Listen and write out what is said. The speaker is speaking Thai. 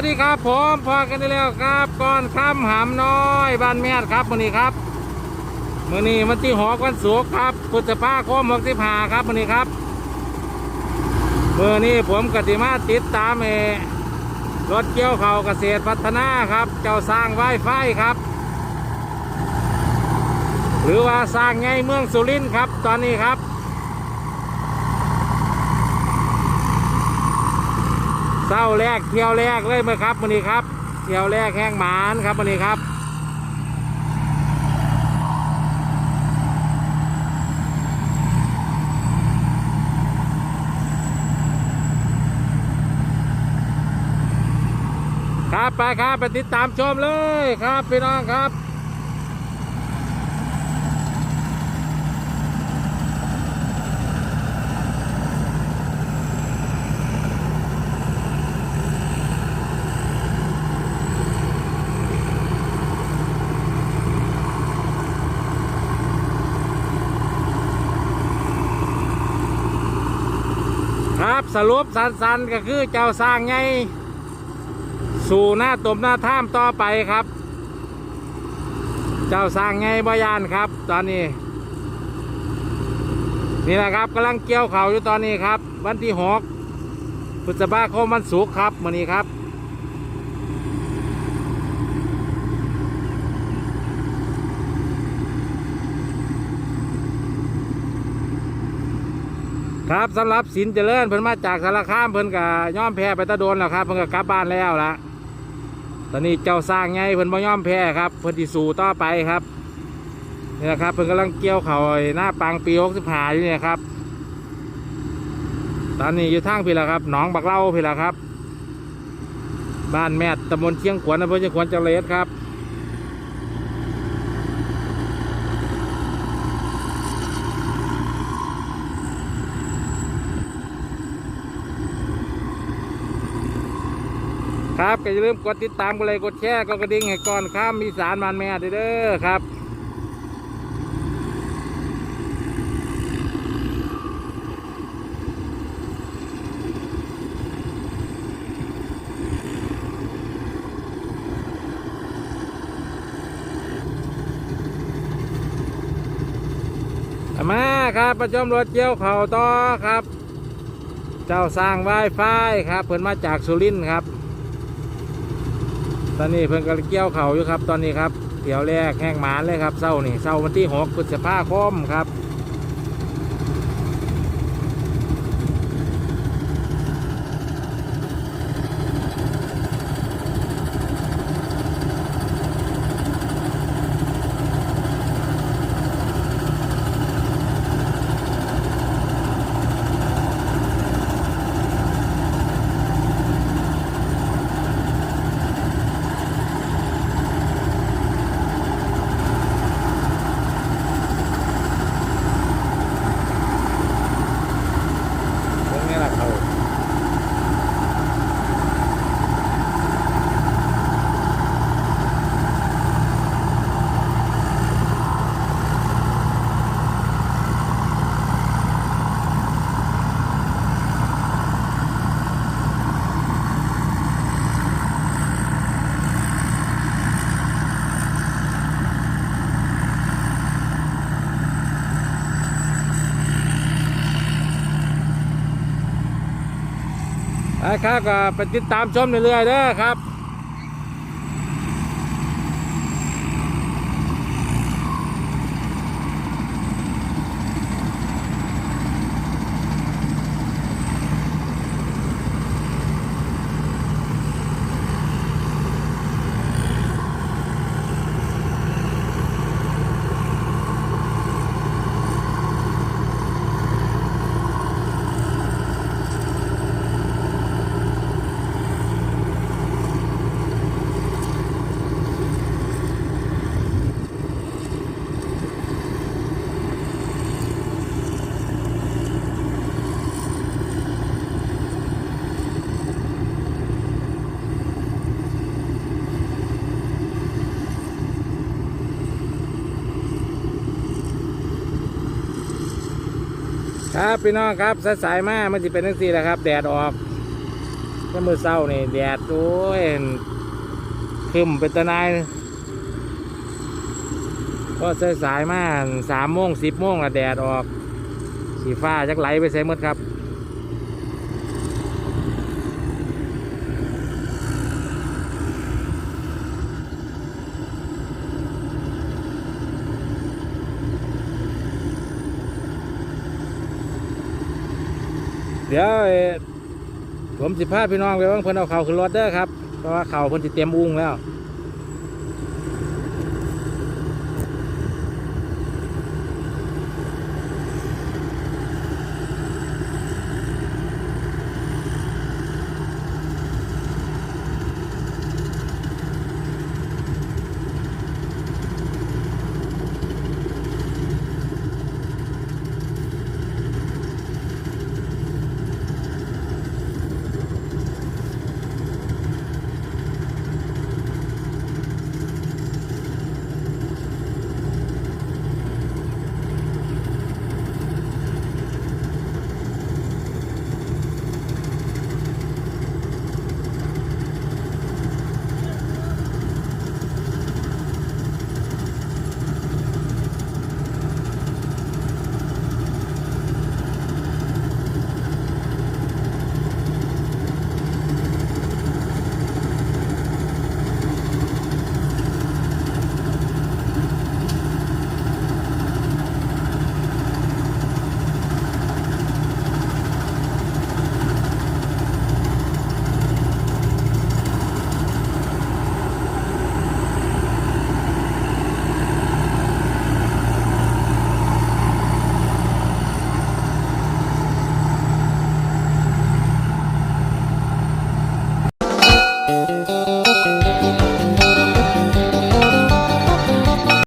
วัสดีครับ ผมพอกันได้แล้วครับก่อนค่ำหามน้อยบ้านแม่ครับมือนี้ครับมือนี้มันที่หอกันศุกครับพุทธภาคมหกสิบห้าครับมือนี้ครับมือนี้ผมกติมาติดตามเอรถเกี่ยวเขาเกษตรพัฒนาครับ เจ้าสร้างไวไฟครับ หรือว่าสร้างไงเมืองสุรินทร์ครับ ตอนนี้ครับ เศร้าแรกเที่ยวแรกเลยไหมครับวันนี้ครับ เที่ยวแรกแห้งหมานครับวันนี้ครับครับไปครับไปติดตามชมเลยครับพี่น้องครับ ครับสรุปสันๆก็คือเจ้าสร้างไงสู่หน้าตมหน้าท่ามต่อไปครับ เจ้าสร้างไงบยานครับ ตอนนี้ นี่แหละครับกำลังเกี่ยวเขาอยู่ตอนนี้ครับ วันที่หกพฤษภาคมวันศุกร์ครับมื่อนี้ครับ ครับสำหรับสินเจริญเพิ่นมาจากสารคามเพิ่นก็ย่อมแพ้ไปตะโดนแล้วครับ เพิ่นก็กลับบ้านแล้วละตอนนี้เจ้าสร้างไงเพิ่นบ่ย่อมแพ้ครับ เพิ่นที่สู่ต่อไปครับนี่แหละครับเพิ่นกำลังเกี่ยวเขาหน้าปังปี65อยู่เนี่ยครับ ตอนนี้อยู่ทางพี่ละครับหนองบักเล่าพี่ละครับ บ้านแม่ตำบลเชียงขวนอำเภอเชียงขวนจังหวัดเลยครับ ครับก็อย่าลืมกดติดตามกันเลยกดแชร์กดกระดิ่งให้ก่อนข้ามมีสารมันแม่เด้อครับมาครับประจอมรถเกี่ยวเข่าต่อครับ เจ้าสร้างไวไฟครับเพิ่นมาจากสุรินทร์ครับ ตอนนี้เพิ่นก็เกี่ยวเขาอยู่ครับ ตอนนี้ครับเที่ยวแรกแห้งหมานเลยครับเศร้านี่เศร้าวันที่หกพฤษภาคมครับ นะครับก็ไปติดตามชมเรื่อยๆเด้อครับ ครับพี่น้องครับสายๆมามันจะเป็นทั้งสี่แหละครับ แดดออกถ้ามือเศร้านี่แดดโอ้ยคึมเป็นตะนายก็สายสายมาสามโมงสิบโมงอะแดดออกสีฟ้าจักไหลไปใส่หมดครับ เดี๋ยวเอ่อผมสิพาพี่น้องไปว่าเพิ่นเอาเขาขึ้นรถเด้อครับ เพราะว่าเขาเพิ่นสิเตรียมอุ้งแล้ว